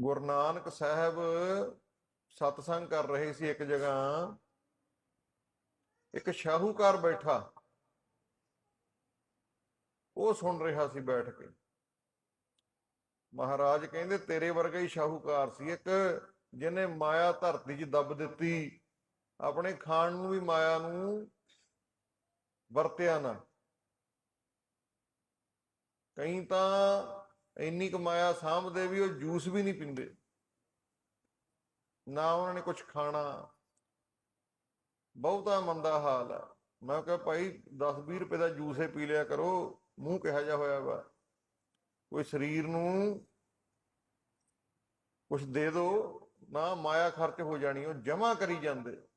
ਗੁਰੂ ਨਾਨਕ ਸਾਹਿਬ ਸਤਸੰਗ ਕਰ ਰਹੇ ਸੀ ਇੱਕ ਜਗ੍ਹਾ। ਇੱਕ ਸ਼ਾਹੂਕਾਰ ਬੈਠਾ। ਉਹ ਸੁਣ ਰਿਹਾ ਸੀ ਬੈਠ ਕੇ। ਮਹਾਰਾਜ ਕਹਿੰਦੇ, ਤੇਰੇ ਵਰਗਾ ਹੀ ਸ਼ਾਹੂਕਾਰ ਸੀ ਇੱਕ, ਜਿਹਨੇ ਮਾਇਆ ਧਰਤੀ 'ਚ ਦੱਬ ਦਿੱਤੀ। ਆਪਣੇ ਖਾਣ ਨੂੰ ਵੀ ਮਾਇਆ ਨੂੰ ਵਰਤਿਆ ਨਾ। ਕਈ ਤਾਂ ਇੰਨੀ ਕਮਾਇਆ ਮਾਇਆ ਸਾਂਭਦੇ ਵੀ ਉਹ ਜੂਸ ਵੀ ਨਹੀਂ ਪੀਂਦੇ। ਨਾ ਉਹਨਾਂ ਨੇ ਕੁਝ ਖਾਣਾ। ਬਹੁਤਾ ਮੰਦਾ ਹਾਲ ਹੈ ਮੈਂ ਕਿਹਾ ਭਾਈ 10 20 ਰੁਪਏ ਦਾ ਜੂਸ ਹੀ ਪੀ ਲਿਆ ਕਰੋ, ਮੂੰਹ ਕਿਹਾ ਜਾ ਹੋਇਆ ਵਾ। ਕੋਈ ਸਰੀਰ ਨੂੰ ਕੁਝ ਦੇ ਦਿਓ ਨਾ ਮਾਇਆ ਖਰਚ ਹੋ ਜਾਣੀ, ਉਹ ਜਮਾ ਕਰੀ ਜਾਂਦੇ।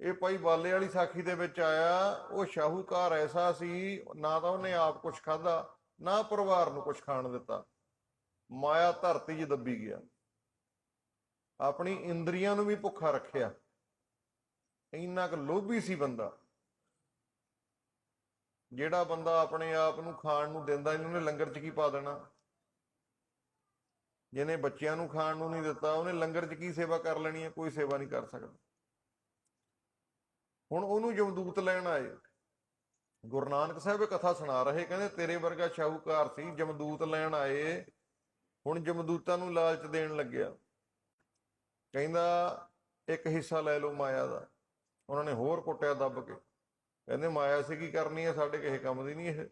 ਇਹ ਭਾਈ ਬਾਲੇ ਵਾਲੀ ਸਾਖੀ ਦੇ ਵਿੱਚ ਆਇਆ, ਉਹ ਸ਼ਾਹੂਕਾਰ ਐਸਾ ਸੀ, ਨਾ ਤਾਂ ਉਹਨੇ ਆਪ ਕੁਝ ਖਾਦਾ ਨਾ ਪਰਿਵਾਰ ਨੂੰ ਕੁਝ ਖਾਣ ਦਿੱਤਾ। ਮਾਇਆ ਧਰਤੀ 'ਚ ਦੱਬੀ ਗਿਆ। ਆਪਣੀ ਇੰਦਰੀਆਂ ਨੂੰ ਵੀ ਭੁੱਖਾ ਰੱਖਿਆ। ਇੰਨਾ ਕੁ ਲੋਭੀ ਸੀ ਬੰਦਾ। ਜਿਹੜਾ ਬੰਦਾ ਆਪਣੇ ਆਪ ਨੂੰ ਖਾਣ ਨੂੰ ਦਿੰਦਾ ਨਹੀਂ ਉਹਨੇ ਲੰਗਰ 'ਚ ਕੀ ਪਾ ਦੇਣਾ? ਜਿਹਨੇ ਬੱਚਿਆਂ ਨੂੰ ਖਾਣ ਨੂੰ ਨਹੀਂ ਦਿੱਤਾ, ਉਹਨੇ ਲੰਗਰ 'ਚ ਕੀ ਸੇਵਾ ਕਰ ਲੈਣੀ ਹੈ? ਕੋਈ ਸੇਵਾ ਨਹੀਂ ਕਰ ਸਕਦਾ। ਹੁਣ ਉਹਨੂੰ ਜਮਦੂਤ ਲੈਣ ਆਏ। ਗੁਰੂ ਨਾਨਕ ਸਾਹਿਬ ਇਹ ਕਥਾ ਸੁਣਾ ਰਹੇ, ਕਹਿੰਦੇ ਤੇਰੇ ਵਰਗਾ ਸ਼ਾਹੂਕਾਰ ਸੀ ਜਮਦੂਤ ਲੈਣ ਆਏ, ਹੁਣ ਜਮਦੂਤਾਂ ਨੂੰ ਲਾਲਚ ਦੇਣ ਲੱਗਿਆ। ਕਹਿੰਦਾ, ਇੱਕ ਹਿੱਸਾ ਲੈ ਲਓ ਮਾਇਆ ਦਾ। ਉਹਨਾਂ ਨੇ ਹੋਰ ਕੁੱਟਿਆ ਦੱਬ ਕੇ। ਕਹਿੰਦੇ, ਮਾਇਆ ਸੀ ਕੀ ਕਰਨੀ ਹੈ? ਸਾਡੇ ਕਿਸੇ ਕੰਮ ਦੀ ਨਹੀਂ ਇਹ।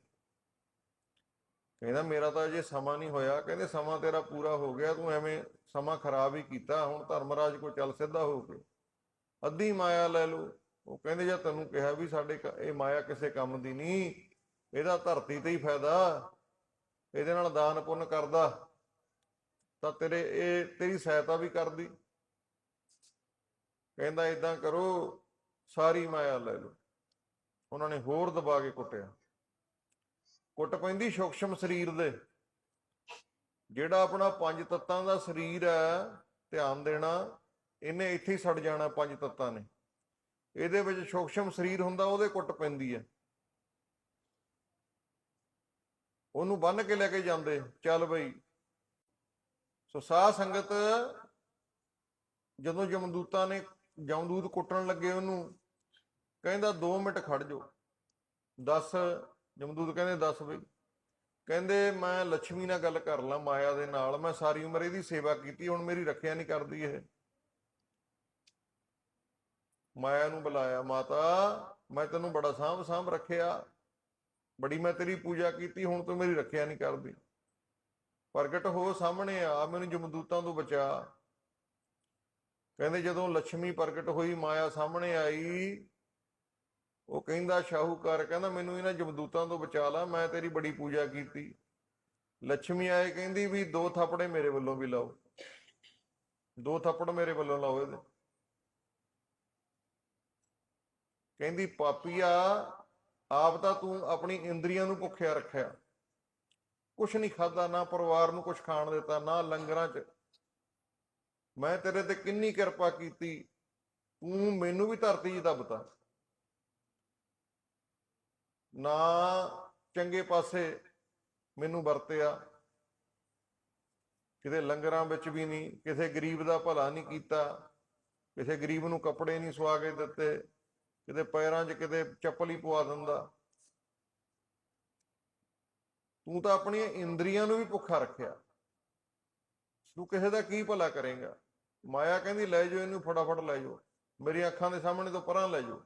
ਕਹਿੰਦਾ, ਮੇਰਾ ਤਾਂ ਅਜੇ ਸਮਾਂ ਨਹੀਂ ਹੋਇਆ। ਕਹਿੰਦੇ, ਸਮਾਂ ਤੇਰਾ ਪੂਰਾ ਹੋ ਗਿਆ, ਤੂੰ ਐਵੇਂ ਸਮਾਂ ਖਰਾਬ ਹੀ ਕੀਤਾ। ਹੁਣ ਧਰਮਰਾਜ ਕੋ ਚੱਲ ਸਿੱਧਾ ਹੋ ਕੇ। ਅੱਧੀ ਮਾਇਆ ਲੈ ਲਓ। ਉਹ ਕਹਿੰਦੇ ਜੇ ਤੈਨੂੰ ਕਿਹਾ ਵੀ ਸਾਡੇ ਕ- ਇਹ ਮਾਇਆ ਕਿਸੇ ਕੰਮ ਦੀ ਨਹੀਂ, ਇਹਦਾ ਧਰਤੀ ਤੇ ਹੀ ਫਾਇਦਾ, ਇਹਦੇ ਨਾਲ ਦਾਨ ਪੁੰਨ ਕਰਦਾ, ਤਾਂ ਤੇਰੇ, ਇਹ ਤੇਰੀ ਸਹਾਇਤਾ ਵੀ ਕਰਦੀ। ਕਹਿੰਦਾ ਇਦਾਂ ਕਰੋ, ਸਾਰੀ ਮਾਇਆ ਲੈ ਲਓ। ਉਹਨਾਂ ਨੇ ਹੋਰ ਦਬਾ ਕੇ ਕੁੱਟਿਆ। ਕੁੱਟ ਪੈਂਦੀ ਸੂਖਸ਼ਮ ਸਰੀਰ ਦੇ। ਜਿਹੜਾ ਆਪਣਾ ਪੰਜ ਤੱਤਾਂ ਦਾ ਸਰੀਰ ਹੈ, ਧਿਆਨ ਦੇਣਾ, ਇਹਨੇ ਇੱਥੇ ਹੀ ਸੜ ਜਾਣਾ ਪੰਜ ਤੱਤਾਂ ਨੇ। ਇਹਦੇ ਵਿੱਚ ਸੂਖਸ਼ਮ ਸਰੀਰ ਹੁੰਦਾ, ਉਹਦੇ ਕੁੱਟ ਪੈਂਦੀ ਹੈ। ਉਹਨੂੰ ਬੰਨ ਕੇ ਲੈ ਕੇ ਜਾਂਦੇ, ਚੱਲ ਬਈ। ਸੋ ਸਾਧ ਸੰਗਤ ਜਦੋਂ ਜਮਦੂਤਾਂ ਨੇ ਜਮਦੂਤ ਕੁੱਟਣ ਲੱਗੇ ਉਹਨੂੰ, ਕਹਿੰਦਾ 2 ਮਿੰਟ ਖੜ ਜਾਓ। 10 ਜਮਦੂਤ ਕਹਿੰਦੇ 10 ਬਈ। ਕਹਿੰਦੇ, ਮੈਂ ਲక్ష్ਮੀ ਨਾਲ ਗੱਲ ਕਰ ਲਾਂ, ਮਾਇਆ ਦੇ ਨਾਲ। ਮੈਂ ਸਾਰੀ ਉਮਰ ਇਹਦੀ ਸੇਵਾ ਕੀਤੀ, ਹੁਣ ਮੇਰੀ ਰੱਖਿਆ ਨਹੀਂ ਕਰਦੀ ਇਹ। ਮਾਇਆ ਨੂੰ ਬੁਲਾਇਆ, ਮਾਤਾ, ਮੈਂ ਤੈਨੂੰ ਬੜਾ ਸਾਂਭ ਸਾਂਭ ਰੱਖਿਆ। ਬੜੀ ਮੈਂ ਤੇਰੀ ਪੂਜਾ ਕੀਤੀ, ਹੁਣ ਤੂੰ ਮੇਰੀ ਰੱਖਿਆ ਨਹੀਂ ਕਰਦੀ। ਪ੍ਰਗਟ ਹੋ ਸਾਹਮਣੇ ਆ, ਮੈਨੂੰ ਜਮਦੂਤਾਂ ਤੋਂ ਬਚਾ। ਕਹਿੰਦੇ ਜਦੋਂ ਲక్ష్ਮੀ ਪ੍ਰਗਟ ਹੋਈ, ਮਾਇਆ ਸਾਹਮਣੇ ਆਈ, ਉਹ ਕਹਿੰਦਾ, ਸ਼ਾਹੂਕਾਰ, ਕਹਿੰਦਾ, ਮੈਨੂੰ ਇਹਨਾਂ ਜਮਦੂਤਾਂ ਤੋਂ ਬਚਾ ਲਾ, ਮੈਂ ਤੇਰੀ ਬੜੀ ਪੂਜਾ ਕੀਤੀ। ਲక్ష్ਮੀ ਆਏ, ਕਹਿੰਦੀ ਵੀ ਦੋ ਥਾਪੜੇ ਮੇਰੇ ਵੱਲੋਂ ਵੀ ਲਾਓ। ਦੋ ਥਾਪੜ ਮੇਰੇ ਵੱਲੋਂ ਲਾਓ ਇਹਦੇ। ਕਹਿੰਦੀ, ਪਾਪੀਆ, ਆਪ ਤਾਂ ਤੂੰ ਆਪਣੀ ਇੰਦਰੀਆਂ ਨੂੰ ਭੁੱਖਿਆ ਰੱਖਿਆ। ਕੁਛ ਨਹੀਂ ਖਾਦਾ ਨਾ ਪਰਿਵਾਰ ਨੂੰ ਕੁਛ ਖਾਣ ਦਿੱਤਾ, ਨਾ ਲੰਗਰਾਂ 'ਚ। ਮੈਂ ਤੇਰੇ ਤੇ ਕਿੰਨੀ ਕਿਰਪਾ ਕੀਤੀ। ਤੂੰ ਮੈਨੂੰ ਵੀ ਧਰਤੀ 'ਚ ਦੱਬਤਾ ਨਾ ਚੰਗੇ ਪਾਸੇ ਮੈਨੂੰ ਵਰਤਿਆ। ਕਿਤੇ ਲੰਗਰਾਂ ਵਿੱਚ ਵੀ ਨਹੀਂ ਕਿਸੇ ਗਰੀਬ ਦਾ ਭਲਾ ਨਹੀਂ ਕੀਤਾ। ਕਿਸੇ ਗਰੀਬ ਨੂੰ ਕੱਪੜੇ ਨਹੀਂ ਸਵਾ ਕੇ ਦਿੱਤੇ। ਕਿਤੇ ਪੈਰਾਂ 'ਚ ਕਿਤੇ ਚੱਪਲ ਹੀ ਪਵਾ ਦਿੰਦਾ। ਤੂੰ ਤਾਂ ਆਪਣੀਆਂ ਇੰਦਰੀਆਂ ਨੂੰ ਵੀ ਭੁੱਖਾ ਰੱਖਿਆ। ਤੂੰ ਕਿਸੇ ਦਾ ਕੀ ਭਲਾ ਕਰੇਗਾ? ਮਾਇਆ ਕਹਿੰਦੀ, ਲੈ ਜਾਓ ਇਹਨੂੰ, ਫਟਾਫਟ ਲੈ ਜਾਓ। ਮੇਰੀਆਂ ਅੱਖਾਂ ਦੇ ਸਾਹਮਣੇ ਤੋਂ ਪਰਾਂ ਲੈ ਜਾਓ।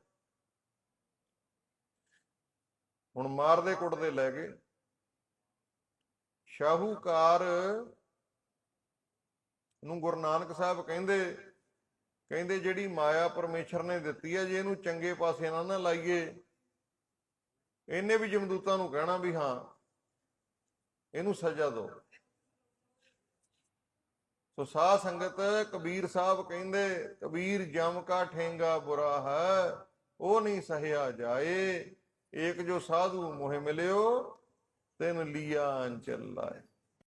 ਹੁਣ ਮਾਰਦੇ ਕੁੱਟਦੇ ਲੈ ਗਏ। ਸ਼ਾਹੂਕਾਰ ਨੂੰ ਗੁਰੂ ਨਾਨਕ ਸਾਹਿਬ ਕਹਿੰਦੇ ਕਹਿੰਦੇ ਜਿਹੜੀ ਮਾਇਆ ਪਰਮੇਸ਼ਰ ਨੇ ਦਿੱਤੀ ਹੈ, ਜੇ ਇਹਨੂੰ ਚੰਗੇ ਪਾਸੇ ਨਾਲ ਨਾ ਲਾਈਏ, ਇਹਨੇ ਵੀ ਜਮਦੂਤਾਂ ਨੂੰ ਕਹਿਣਾ ਵੀ ਹਾਂ, ਇਹਨੂੰ ਸਜ਼ਾ ਦਿਓ। ਸੋ ਸਾਧ ਸੰਗਤ, ਕਬੀਰ ਸਾਹਿਬ ਕਹਿੰਦੇ, ਕਬੀਰ ਜਮ ਕਾ ਠੇਂਗਾ ਬੁਰਾ ਹੈ, ਉਹ ਨਹੀਂ ਸਹਿਆ ਜਾਏ, ਏਕ ਜੋ ਸਾਧੂ ਮੋਹਿ ਮਿਲਿਓ, ਤੈਨ ਲੀਆ ਅੰਚਲ ਲਾਏ